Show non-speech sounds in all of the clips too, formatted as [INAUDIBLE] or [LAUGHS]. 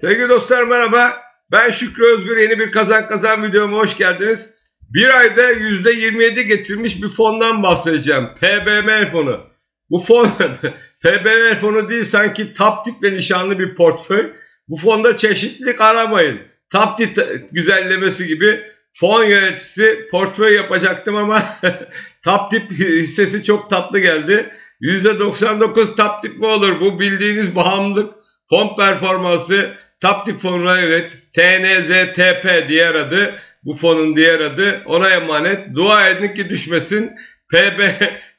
Sevgili dostlar merhaba. Ben Şükrü Özgür. Yeni bir kazan kazan videoma hoş geldiniz. Bir ayda %27 getirmiş bir fondan bahsedeceğim. PBM fonu. Bu fon [LAUGHS] PBM fonu değil sanki tap tiple nişanlı bir portföy. Bu fonda çeşitlilik aramayın. Tap tip güzellemesi gibi fon yöneticisi portföy yapacaktım ama [LAUGHS] tap tip hissesi çok tatlı geldi. %99 tap tip mi olur? Bu bildiğiniz bağımlılık fon performansı tap tip fonuna evet TNZTP diğer adı bu fonun diğer adı ona emanet. Dua edin ki düşmesin. PB [LAUGHS]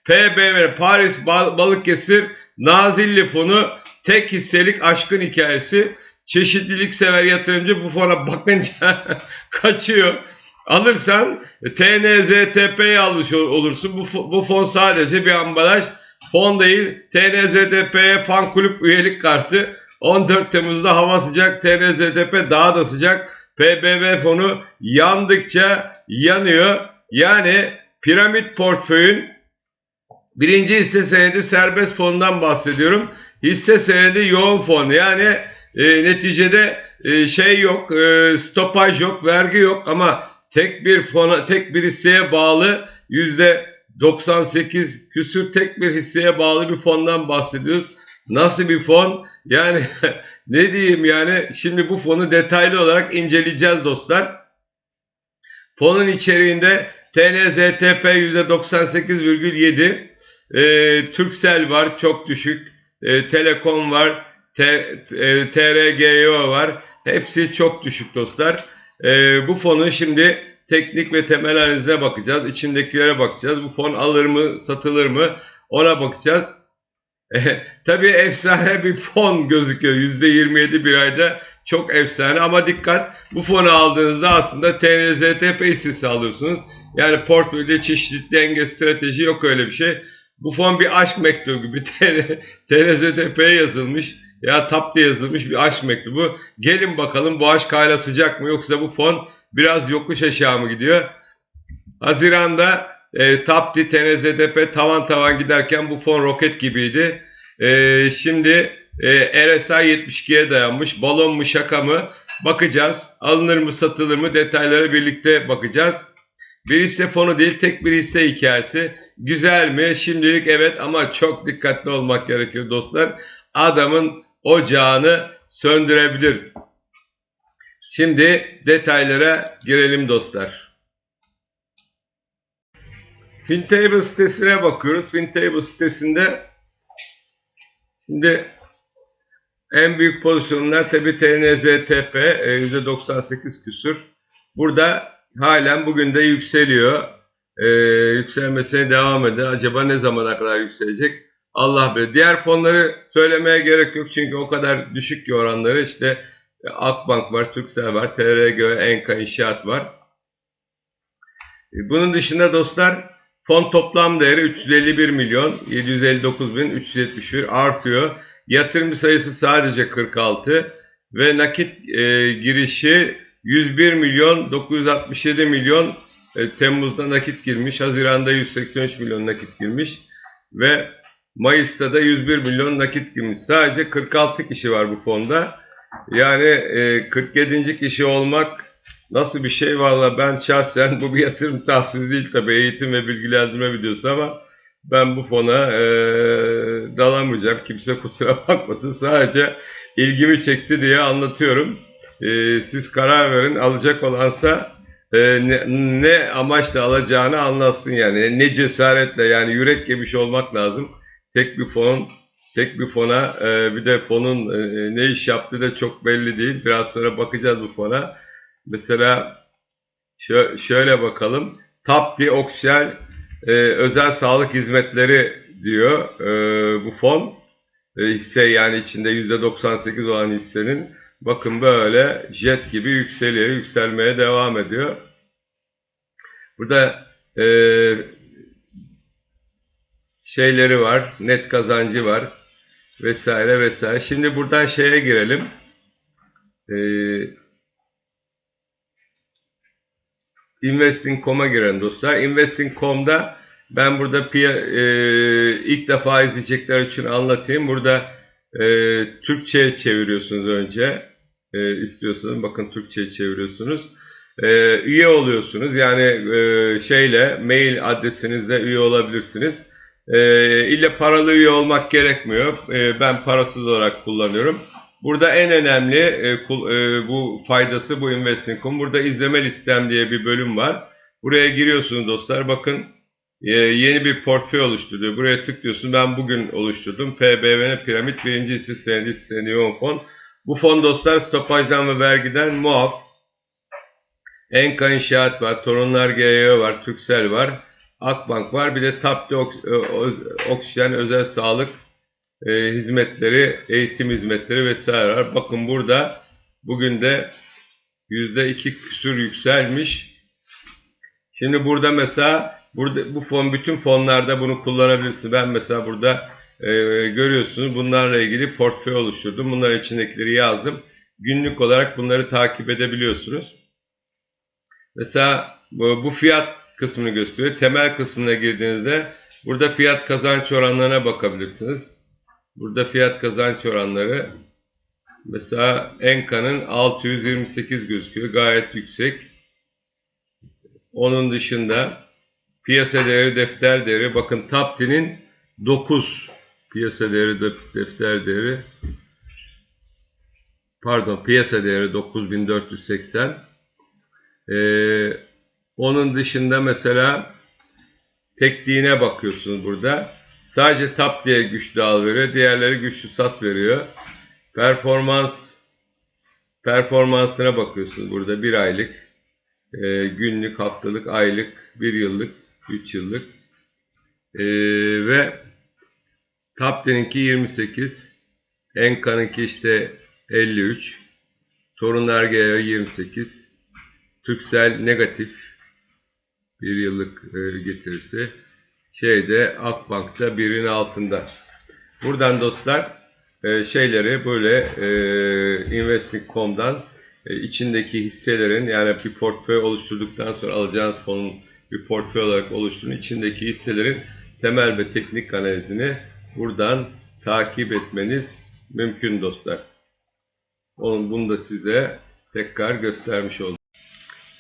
PBM Paris Bal Balıkesir Nazilli fonu tek hisselik aşkın hikayesi. Çeşitlilik sever yatırımcı bu fona bakınca [LAUGHS] kaçıyor. Alırsan TNZTP'yi almış ol- olursun. Bu, bu fon sadece bir ambalaj. Fon değil. TNZTP'ye fan kulüp üyelik kartı. 14 Temmuz'da hava sıcak. TNZTP daha da sıcak. PBB fonu yandıkça yanıyor. Yani piramit portföyün birinci hisse senedi serbest fondan bahsediyorum. Hisse senedi yoğun fon. Yani e, neticede e, şey yok, e, stopaj yok, vergi yok ama tek bir fona, tek bir hisseye bağlı yüzde 98 küsür tek bir hisseye bağlı bir fondan bahsediyoruz. Nasıl bir fon? Yani [LAUGHS] ne diyeyim yani şimdi bu fonu detaylı olarak inceleyeceğiz dostlar. Fonun içeriğinde TNZTP %98,7 e, Turkcell var çok düşük. E, Telekom var. T, e, TRGO var. Hepsi çok düşük dostlar. E, bu fonun şimdi teknik ve temel analizine bakacağız. İçindekilere bakacağız. Bu fon alır mı, satılır mı ona bakacağız. E, [LAUGHS] tabii efsane bir fon gözüküyor. %27 bir ayda çok efsane ama dikkat bu fonu aldığınızda aslında TNZTP hissesi alıyorsunuz. Yani portföyde çeşitli denge strateji yok öyle bir şey. Bu fon bir aşk mektubu gibi [LAUGHS] TNZTP'ye yazılmış ya tap diye yazılmış bir aşk mektubu. Gelin bakalım bu aşk hala sıcak mı yoksa bu fon biraz yokuş aşağı mı gidiyor? Haziranda e, Tapti, TNZTP tavan tavan giderken bu fon roket gibiydi. E, şimdi e, RSI 72'ye dayanmış. Balon mu şaka mı? Bakacağız. Alınır mı satılır mı? Detaylara birlikte bakacağız. Bir hisse fonu değil tek bir hisse hikayesi. Güzel mi? Şimdilik evet ama çok dikkatli olmak gerekiyor dostlar. Adamın ocağını söndürebilir. Şimdi detaylara girelim dostlar. FinTable sitesine bakıyoruz. FinTable sitesinde şimdi en büyük pozisyonlar tabi TNZTP e, %98 küsür. Burada halen bugün de yükseliyor. E, yükselmesine devam eder. Acaba ne zamana kadar yükselecek? Allah bilir. Diğer fonları söylemeye gerek yok çünkü o kadar düşük ki oranları. İşte Akbank var, Turkcell var, TRG, Enka İnşaat var. E, Bunun dışında dostlar fon toplam değeri 351 milyon 759 bin 371 artıyor. Yatırımcı sayısı sadece 46 ve nakit e, girişi 101 milyon 967 milyon e, Temmuz'da nakit girmiş. Haziran'da 183 milyon nakit girmiş ve Mayıs'ta da 101 milyon nakit girmiş. Sadece 46 kişi var bu fonda. Yani e, 47. kişi olmak nasıl bir şey valla ben şahsen bu bir yatırım tavsiyesi değil tabii eğitim ve bilgilendirme videosu ama ben bu fona e, dalamayacağım. Kimse kusura [LAUGHS] bakmasın. Sadece ilgimi çekti diye anlatıyorum. E, siz karar verin. Alacak olansa e, ne, ne amaçla alacağını anlatsın yani. Ne cesaretle yani yürek yemiş olmak lazım. Tek bir fon, tek bir fona e, bir de fonun e, ne iş yaptığı da çok belli değil. Biraz sonra bakacağız bu fona. Mesela şö- şöyle bakalım. Tapti Oksijel e, özel sağlık hizmetleri diyor e, bu fon. E, hisse yani içinde %98 olan hissenin bakın böyle jet gibi yükseliyor, yükselmeye devam ediyor. Burada e, şeyleri var, net kazancı var vesaire vesaire. Şimdi buradan şeye girelim. E, Investing.com'a giren dostlar. Investing.com'da ben burada e, ilk defa izleyecekler için anlatayım. Burada e, Türkçe'ye çeviriyorsunuz önce. e, istiyorsanız bakın Türkçe'ye çeviriyorsunuz. E, üye oluyorsunuz. Yani e, şeyle mail adresinizle üye olabilirsiniz. E, ille paralı üye olmak gerekmiyor. E, ben parasız olarak kullanıyorum. Burada en önemli e, kul- e, bu faydası bu Investing.com. Burada izleme listem diye bir bölüm var. Buraya giriyorsunuz dostlar. Bakın e, yeni bir portföy oluşturuyor. Buraya tıklıyorsun. Ben bugün oluşturdum. PBVN Piramit birinci hisse senedi hisse yoğun fon. Bu fon dostlar stopajdan ve vergiden muaf. Enka İnşaat var, Torunlar GYO var, Türksel var, Akbank var. Bir de e, o- Oksijen Özel Sağlık e, hizmetleri, eğitim hizmetleri vesaire var. Bakın burada bugün de yüzde iki küsür yükselmiş. Şimdi burada mesela burada bu fon bütün fonlarda bunu kullanabilirsin. Ben mesela burada e, görüyorsunuz bunlarla ilgili portföy oluşturdum. Bunlar içindekileri yazdım. Günlük olarak bunları takip edebiliyorsunuz. Mesela bu, bu fiyat kısmını gösteriyor. Temel kısmına girdiğinizde burada fiyat kazanç oranlarına bakabilirsiniz. Burada fiyat kazanç oranları mesela Enka'nın 628 gözüküyor. Gayet yüksek. Onun dışında piyasa değeri, defter değeri. Bakın Tapti'nin 9 piyasa değeri, def- defter değeri. Pardon piyasa değeri 9480. Ee, onun dışında mesela tekliğine bakıyorsunuz burada. Sadece tap diye güçlü al veriyor. Diğerleri güçlü sat veriyor. Performans performansına bakıyorsunuz burada. Bir aylık, e, günlük, haftalık, aylık, bir yıllık, üç yıllık. E, ve Tapti'ninki 28. Enka'nınki işte 53. Torunlar GEO 28. Türksel negatif bir yıllık e, getirisi. Şeyde Akbank'ta birin altında. Buradan dostlar e, şeyleri böyle e, Investing.com'dan e, içindeki hisselerin yani bir portföy oluşturduktan sonra alacağınız fonun bir portföy olarak oluşturun. içindeki hisselerin temel ve teknik analizini buradan takip etmeniz mümkün dostlar. Onun bunu da size tekrar göstermiş oldum.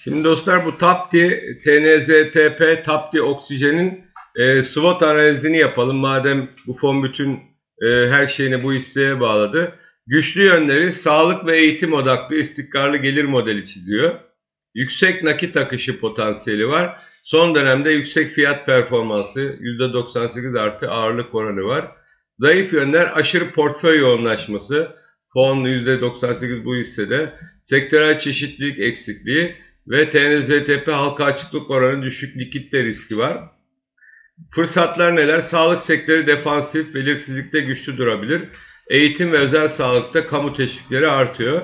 Şimdi dostlar bu TAPTI, TNZTP, TAPTI oksijenin e, SWOT analizini yapalım. Madem bu fon bütün e, her şeyini bu hisseye bağladı. Güçlü yönleri sağlık ve eğitim odaklı istikrarlı gelir modeli çiziyor. Yüksek nakit akışı potansiyeli var. Son dönemde yüksek fiyat performansı %98 artı ağırlık oranı var. Zayıf yönler aşırı portföy yoğunlaşması. Fon %98 bu hissede. Sektörel çeşitlilik eksikliği ve TNZTP halka açıklık oranı düşük likitte riski var. Fırsatlar neler? Sağlık sektörü defansif, belirsizlikte güçlü durabilir. Eğitim ve özel sağlıkta kamu teşvikleri artıyor.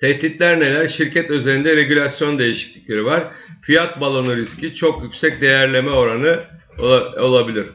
Tehditler neler? Şirket özelinde regülasyon değişiklikleri var. Fiyat balonu riski, çok yüksek değerleme oranı ola- olabilir.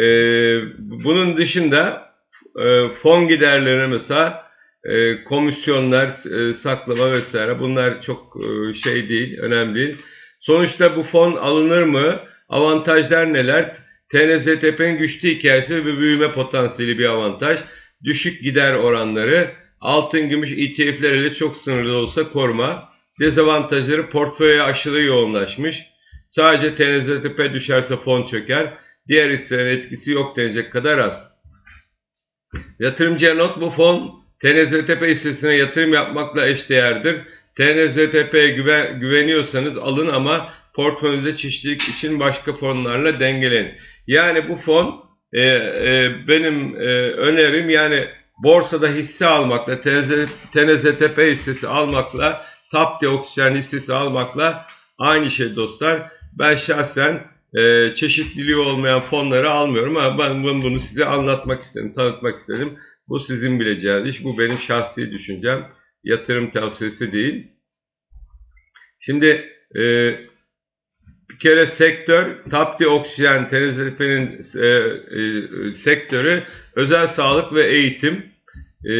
Ee, bunun dışında e, fon giderleri mesela e, komisyonlar, e, saklama vesaire bunlar çok e, şey değil, önemli değil. Sonuçta bu fon alınır mı? Avantajlar neler? TNZTP'nin güçlü hikayesi ve büyüme potansiyeli bir avantaj. Düşük gider oranları, altın, gümüş ETF'ler ile çok sınırlı olsa koruma. Dezavantajları portföye aşırı yoğunlaşmış. Sadece TNZTP düşerse fon çöker. Diğer hisselerin etkisi yok denecek kadar az. Yatırımcıya not bu fon TNZTP hissesine yatırım yapmakla eşdeğerdir. TNZTP'ye güve, güveniyorsanız alın ama portföyünüzde çeşitlilik için başka fonlarla dengeleyin. Yani bu fon e, e, benim e, önerim yani borsada hisse almakla TNZ, TNZTP hissesi almakla TAPTI oksijen hissesi almakla aynı şey dostlar. Ben şahsen e, çeşitliliği olmayan fonları almıyorum ama ben, ben bunu size anlatmak istedim, tanıtmak istedim. Bu sizin bileceğiniz iş. Bu benim şahsi düşüncem. Yatırım tavsiyesi değil. Şimdi e, kere sektör, Tapti Oksijen, TNZP'nin e, e, sektörü özel sağlık ve eğitim. E,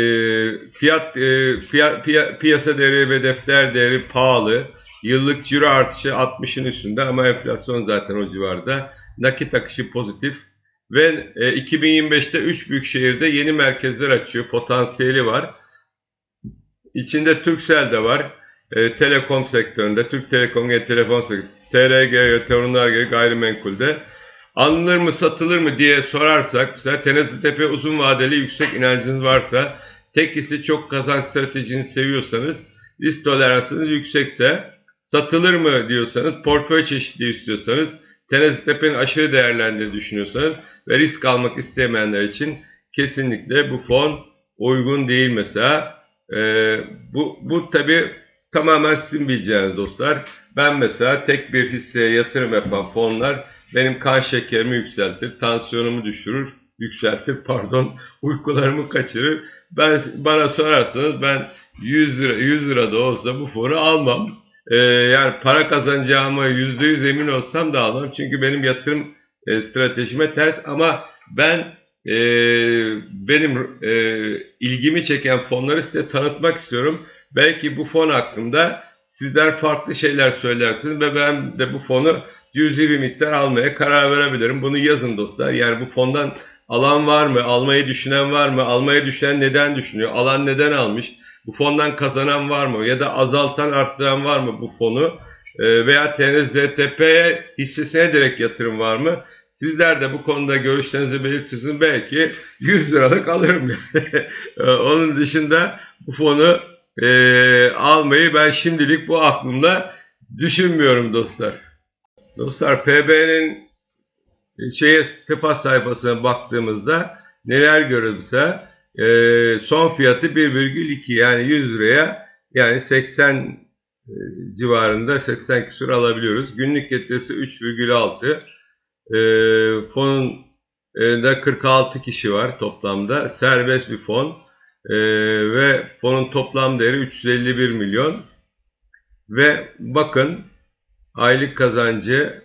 fiyat, e, fiyat piya- piyasa değeri ve defter değeri pahalı. Yıllık ciro artışı 60'ın üstünde ama enflasyon zaten o civarda. Nakit akışı pozitif. Ve e, 2025'te 3 büyük şehirde yeni merkezler açıyor. Potansiyeli var. İçinde Turkcell de var. E, telekom sektöründe, Türk Telekom gibi telefon sektörü, TRG, Torunlar gibi gayrimenkulde. Alınır mı satılır mı diye sorarsak, mesela Tenezli uzun vadeli yüksek inancınız varsa, tek hisse çok kazanç stratejini seviyorsanız, risk toleransınız yüksekse, satılır mı diyorsanız, portföy çeşitliliği istiyorsanız, Tenezli Tepe'nin aşırı değerlendiğini düşünüyorsanız ve risk almak istemeyenler için kesinlikle bu fon uygun değil mesela. Ee, bu, bu tabi tamamen sizin bileceğiniz dostlar. Ben mesela tek bir hisseye yatırım yapan fonlar benim kan şekerimi yükseltir, tansiyonumu düşürür, yükseltir [LAUGHS] pardon, uykularımı kaçırır. Ben bana sorarsanız ben 100 lira 100 lira da olsa bu fonu almam. Ee, yani para kazanacağıma %100 emin olsam da almam. Çünkü benim yatırım e, stratejime ters ama ben e, benim e, ilgimi çeken fonları size tanıtmak istiyorum. Belki bu fon hakkında sizler farklı şeyler söylersiniz ve ben de bu fonu cüzi bir miktar almaya karar verebilirim. Bunu yazın dostlar. Yani bu fondan alan var mı? Almayı düşünen var mı? Almayı düşünen neden düşünüyor? Alan neden almış? Bu fondan kazanan var mı? Ya da azaltan arttıran var mı bu fonu? Ee, veya TNZTP hissesine direkt yatırım var mı? Sizler de bu konuda görüşlerinizi belirtirsiniz. Belki 100 liralık alırım. [LAUGHS] Ee, Onun dışında bu fonu e, almayı ben şimdilik bu aklımda düşünmüyorum dostlar. Dostlar PB'nin şeye tefa sayfasına baktığımızda neler görülse e, son fiyatı 1,2 yani 100 liraya yani 80 e, civarında 80 küsur alabiliyoruz. Günlük getirisi 3,6. E, fonun e, da 46 kişi var toplamda. Serbest bir fon. E, ve fonun toplam değeri 351 milyon. Ve bakın aylık kazancı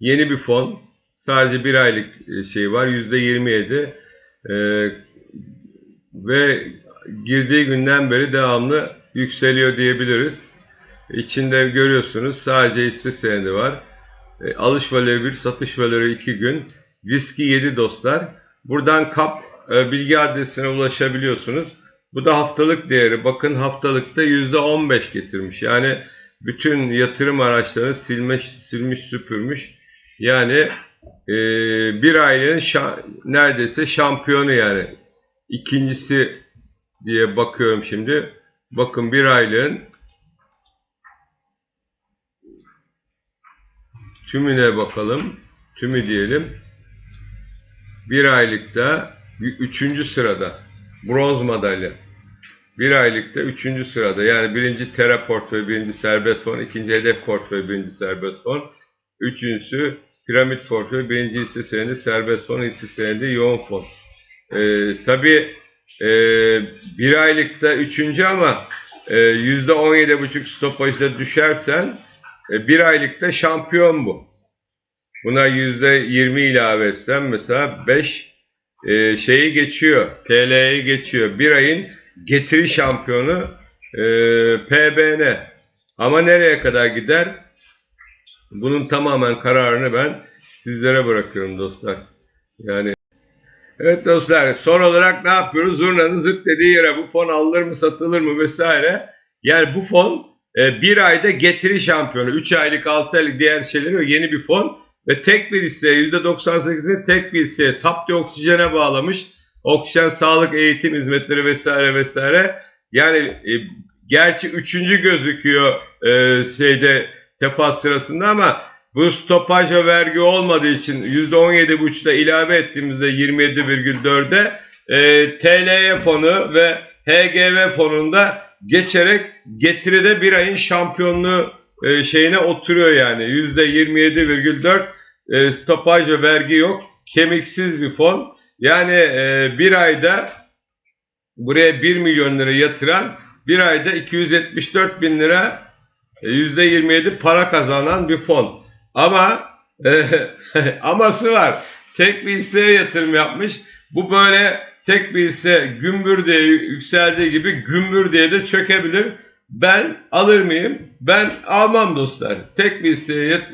yeni bir fon. Sadece bir aylık e, şey var. %27. E, ve girdiği günden beri devamlı yükseliyor diyebiliriz. İçinde görüyorsunuz sadece hisse senedi var. E, alış valörü 1, satış valörü 2 gün. Riski 7 dostlar. Buradan kap e, bilgi adresine ulaşabiliyorsunuz. Bu da haftalık değeri. Bakın haftalıkta %15 getirmiş. Yani bütün yatırım araçlarını silmiş, silmiş süpürmüş. Yani e, bir ailenin şa- neredeyse şampiyonu yani. İkincisi diye bakıyorum şimdi. Bakın bir aylığın tümüne bakalım. Tümü diyelim. Bir aylıkta üçüncü sırada. Bronz madalya. Bir aylıkta üçüncü sırada. Yani birinci tera portföy, birinci serbest fon, ikinci hedef portföy, birinci serbest fon. Üçüncüsü piramit portföy, birinci hisse senedi, serbest fon, hisse senedi, yoğun fon. Ee, tabii e, bir aylıkta üçüncü ama e, yüzde on yedi buçuk stopajda düşersen e, bir aylıkta şampiyon bu. Buna yüzde yirmi ilave etsem mesela beş e, şeyi geçiyor, TL'yi geçiyor. Bir ayın getiri şampiyonu e, PBN. Ama nereye kadar gider? Bunun tamamen kararını ben sizlere bırakıyorum dostlar. Yani Evet dostlar son olarak ne yapıyoruz? Zurnanın zırt dediği yere bu fon alınır mı satılır mı vesaire. Yani bu fon e, bir ayda getiri şampiyonu. 3 aylık 6 aylık diğer şeyleri yeni bir fon. Ve tek bir hisseye %98'ini tek bir hisseye Tapti Oksijen'e bağlamış. Oksijen sağlık eğitim hizmetleri vesaire vesaire. Yani e, gerçi üçüncü gözüküyor e, şeyde tefas sırasında ama bu stopaj ve vergi olmadığı için %17,5'da ilave ettiğimizde 27,4'e e, TLY fonu ve HGV fonunda geçerek getiride bir ayın şampiyonluğu e, şeyine oturuyor yani. %27,4 e, stopaj ve vergi yok. Kemiksiz bir fon. Yani e, bir ayda buraya 1 milyon lira yatıran bir ayda 274 bin lira e, %27 para kazanan bir fon. Ama e, [LAUGHS] aması var. Tek bir hisseye yatırım yapmış. Bu böyle tek bir hisse gümbür diye yükseldiği gibi gümbür diye de çökebilir. Ben alır mıyım? Ben almam dostlar. Tek bir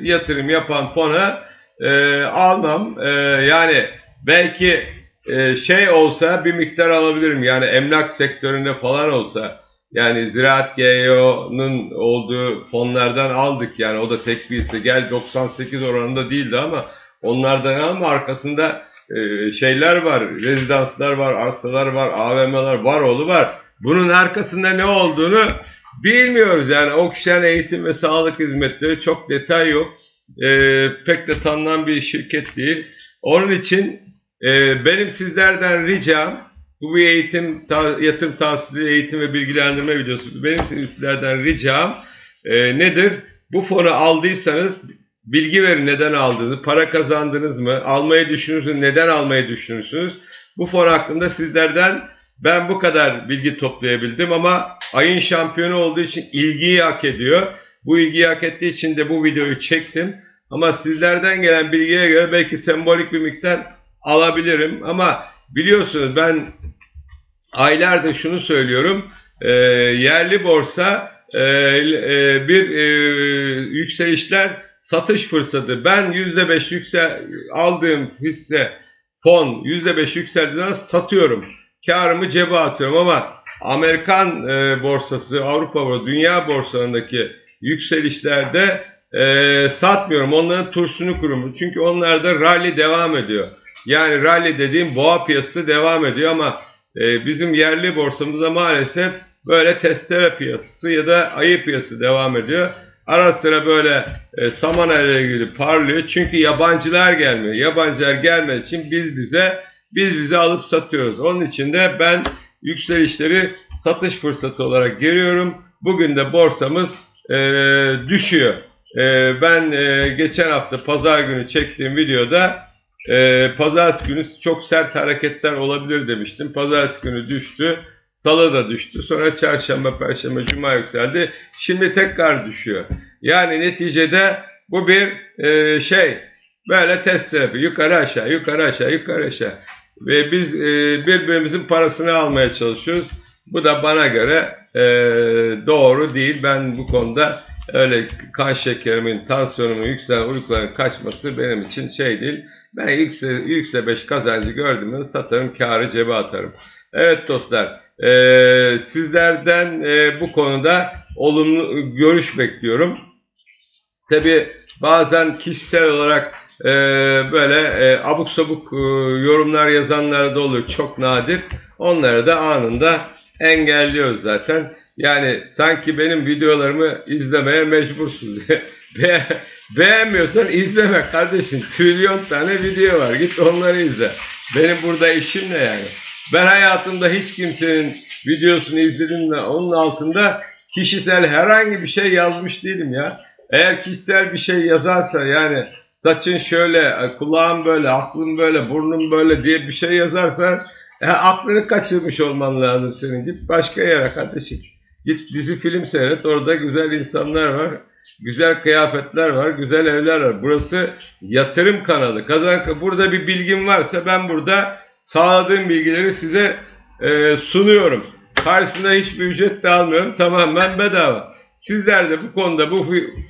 yatırım yapan fona e, almam. E, yani belki e, şey olsa bir miktar alabilirim. Yani emlak sektöründe falan olsa yani Ziraat GEO'nun olduğu fonlardan aldık yani o da tek bir. Gel 98 oranında değildi ama onlardan alma arkasında e, şeyler var, rezidanslar var, arsalar var, AVM'ler var, oğlu var. Bunun arkasında ne olduğunu bilmiyoruz. Yani Okşen Eğitim ve Sağlık Hizmetleri çok detay yok. E, pek de tanınan bir şirket değil. Onun için e, benim sizlerden ricam bu bir eğitim, ta, yatırım tavsiyesi, eğitim ve bilgilendirme videosu. Benim sizlerden ricam e, nedir? Bu fonu aldıysanız bilgi verin neden aldınız, para kazandınız mı, almayı düşünürsünüz, neden almayı düşünürsünüz? Bu fon hakkında sizlerden ben bu kadar bilgi toplayabildim ama ayın şampiyonu olduğu için ilgiyi hak ediyor. Bu ilgiyi hak ettiği için de bu videoyu çektim. Ama sizlerden gelen bilgiye göre belki sembolik bir miktar alabilirim. Ama biliyorsunuz ben aylardır şunu söylüyorum. E, yerli borsa e, e, bir e, yükselişler satış fırsatı. Ben %5 yüksel aldığım hisse fon %5 yükseldiğinden satıyorum. Karımı cebe atıyorum ama Amerikan e, borsası, Avrupa borsası, dünya borsalarındaki yükselişlerde e, satmıyorum. Onların tursunu kurumu. Çünkü onlarda rally devam ediyor. Yani rally dediğim boğa piyasası devam ediyor ama e, bizim yerli borsamızda maalesef böyle testere piyasası ya da ayı piyasası devam ediyor. Ara sıra böyle e, Samana ile ilgili parlıyor. Çünkü yabancılar gelmiyor. Yabancılar gelmediği için biz bize biz bize alıp satıyoruz. Onun için de ben yükselişleri satış fırsatı olarak görüyorum. Bugün de borsamız e, düşüyor. E, ben e, geçen hafta pazar günü çektiğim videoda e, pazartesi günü çok sert hareketler olabilir demiştim. Pazartesi günü düştü. Salı da düştü. Sonra çarşamba, perşembe, cuma yükseldi. Şimdi tekrar düşüyor. Yani neticede bu bir e, şey böyle test terapi. Yukarı aşağı, yukarı aşağı, yukarı aşağı. Ve biz e, birbirimizin parasını almaya çalışıyoruz. Bu da bana göre e, doğru değil. Ben bu konuda öyle kan şekerimin, tansiyonumun yükselen uykuların kaçması benim için şey değil. Ben yükse, yükse 5 kazancı gördüm satarım, karı cebe atarım. Evet dostlar, e, sizlerden e, bu konuda olumlu görüş bekliyorum. Tabi bazen kişisel olarak e, böyle e, abuk sabuk e, yorumlar yazanlar da oluyor. Çok nadir. Onları da anında engelliyoruz zaten. Yani sanki benim videolarımı izlemeye mecbursunuz. [LAUGHS] Be beğenmiyorsan izleme kardeşim. Trilyon tane video var. Git onları izle. Benim burada işim ne yani? Ben hayatımda hiç kimsenin videosunu izledim de onun altında kişisel herhangi bir şey yazmış değilim ya. Eğer kişisel bir şey yazarsa yani saçın şöyle, kulağın böyle, aklın böyle, burnun böyle diye bir şey yazarsan e, aklını kaçırmış olman lazım senin. Git başka yere kardeşim. Git dizi film seyret. Orada güzel insanlar var. Güzel kıyafetler var. Güzel evler var. Burası yatırım kanalı. Kazan burada bir bilgim varsa ben burada sağladığım bilgileri size e, sunuyorum. Karşısında hiçbir ücret de almıyorum. Tamamen bedava. Sizler de bu konuda bu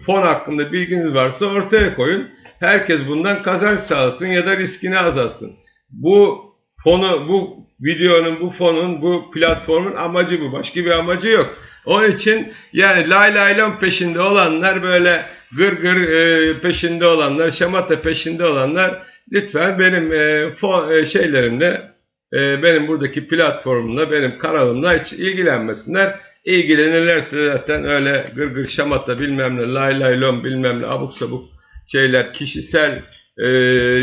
fon hakkında bilginiz varsa ortaya koyun. Herkes bundan kazanç sağlasın ya da riskini azalsın. Bu fonu, bu videonun, bu fonun, bu platformun amacı bu. Başka bir amacı yok. Onun için yani lay laylon peşinde olanlar böyle gır gır e, peşinde olanlar, şamata peşinde olanlar lütfen benim e, fon, e, şeylerimle e, benim buradaki platformumla, benim kanalımla hiç ilgilenmesinler. İlgilenirlerse zaten öyle gır gır şamata bilmem ne, lay laylon bilmem ne abuk sabuk şeyler, kişisel e,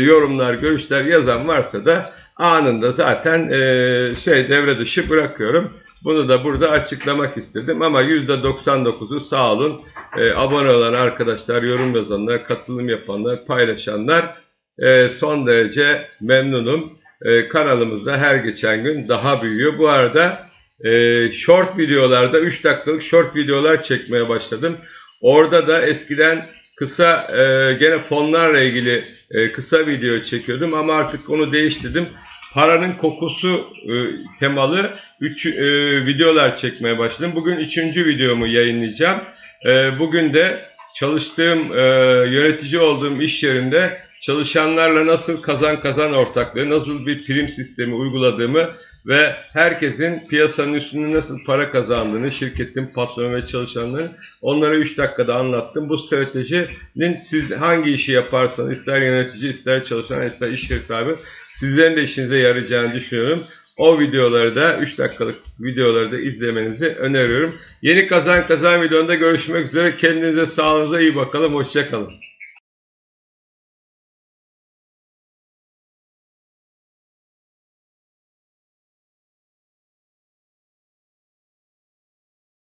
yorumlar, görüşler yazan varsa da anında zaten e, şey devre dışı bırakıyorum. Bunu da burada açıklamak istedim ama %99'u sağ olun e, abone olan arkadaşlar, yorum yazanlar, katılım yapanlar, paylaşanlar e, son derece memnunum. E, kanalımızda her geçen gün daha büyüyor. Bu arada e, short videolarda 3 dakikalık short videolar çekmeye başladım. Orada da eskiden kısa e, gene fonlarla ilgili e, kısa video çekiyordum ama artık onu değiştirdim. Paranın kokusu e, temalı 3 e, videolar çekmeye başladım. Bugün 3. videomu yayınlayacağım. E, bugün de çalıştığım, e, yönetici olduğum iş yerinde çalışanlarla nasıl kazan kazan ortaklığı, nasıl bir prim sistemi uyguladığımı ve herkesin piyasanın üstünde nasıl para kazandığını, şirketin patronu ve çalışanların onlara 3 dakikada anlattım. Bu stratejinin siz hangi işi yaparsanız ister yönetici, ister çalışan, ister iş hesabı sizlerin de işinize yarayacağını düşünüyorum. O videoları da 3 dakikalık videoları da izlemenizi öneriyorum. Yeni kazan kazan videonda görüşmek üzere. Kendinize sağlığınıza iyi bakalım. Hoşçakalın.